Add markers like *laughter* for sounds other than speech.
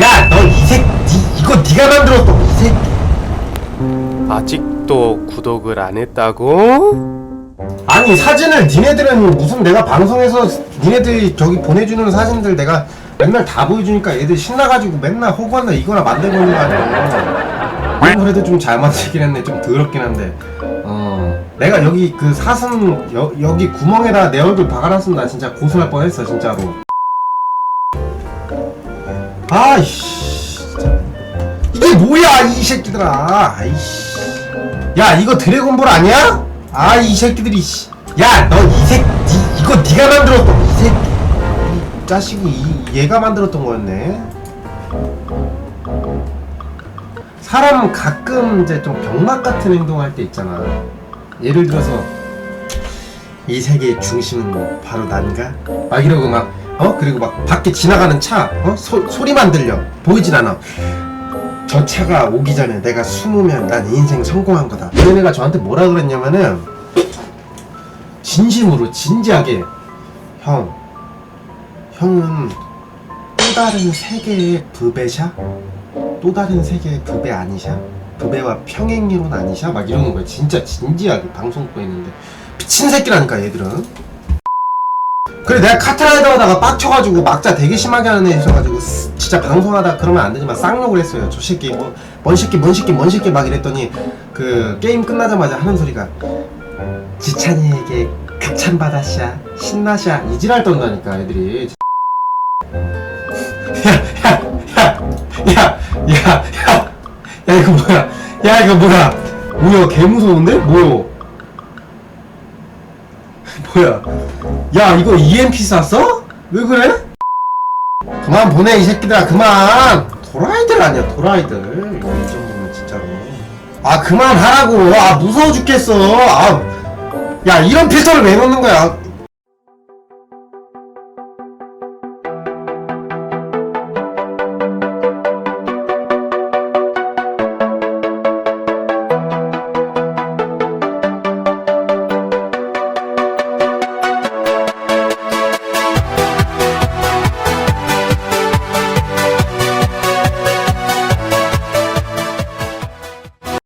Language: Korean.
야 너 이 새끼 이거 네가 만들었어 이 새끼 아직도 구독을 안 했다고? 아니 사진을 니네들은 무슨 내가 방송에서 니네들이 저기 보내주는 사진들 내가 맨날 다 보여주니까 애들 신나가지고 맨날 허구한나 이거나 만들고 있는 거 아니야? 어, 그래도 좀 잘 만들긴 했네. 좀 더럽긴 한데. 어. 내가 여기 그 사슴 여, 여기 구멍에다 내 얼굴 박아놨으면 나 진짜 고소할 뻔했어 진짜로 아이씨. 이게 뭐야 이 새끼들아 아이씨 야 이거 드래곤볼 아니야? 아 이 새끼들이 씨. 야너 이 새끼 이- 이거 네가 만들었어 이 새끼 이 자식이 이, 얘가 만들었던 거였네 사람 가끔 이제 좀 병맛 같은 행동할 때 있잖아 예를 들어서 이 세계의 중심은 바로 난가? 막 이러고 막 어? 그리고 막 밖에 지나가는 차 어? 소, 소리만 들려 보이진 않아 저 차가 오기 전에 내가 숨으면 난 인생 성공한 거다. 얘네가 저한테 뭐라 그랬냐면은 진심으로 진지하게 형 형은 또 다른 세계의 부배샤? 또 다른 세계의 부배 아니샤? 부배와 평행이론 아니샤? 막 이러는 거야. 진짜 진지하게 방송 보고 있는데 미친 새끼라니까 얘들은. 그래 내가 카트라이더하다가 빡쳐가지고 막자 되게 심하게 하는 애 있어가지고 쓰- 진짜 방송하다 그러면 안 되지만 쌍욕을 했어요. 저 새끼 뭐, 뭔 새끼 뭔 새끼 뭔 새끼 막 이랬더니 그 게임 끝나자마자 하는 소리가 지찬이에게 극찬받았샤 신나샤 이 지랄 떤다니까 애들이. 야야야야야야야 이거 뭐야? 야 이거 뭐야? 뭐야 개 무서운데? 뭐요? *laughs* 뭐야 야 이거 EMP 쐈어? 왜 그래? 그만 보내 이 새끼들아 그만. 도라이들 아니야 도라이들. 이 정도면 진짜로. 아 그만하라고. 아 무서워 죽겠어. 아야 이런 필터를 왜 넣는 거야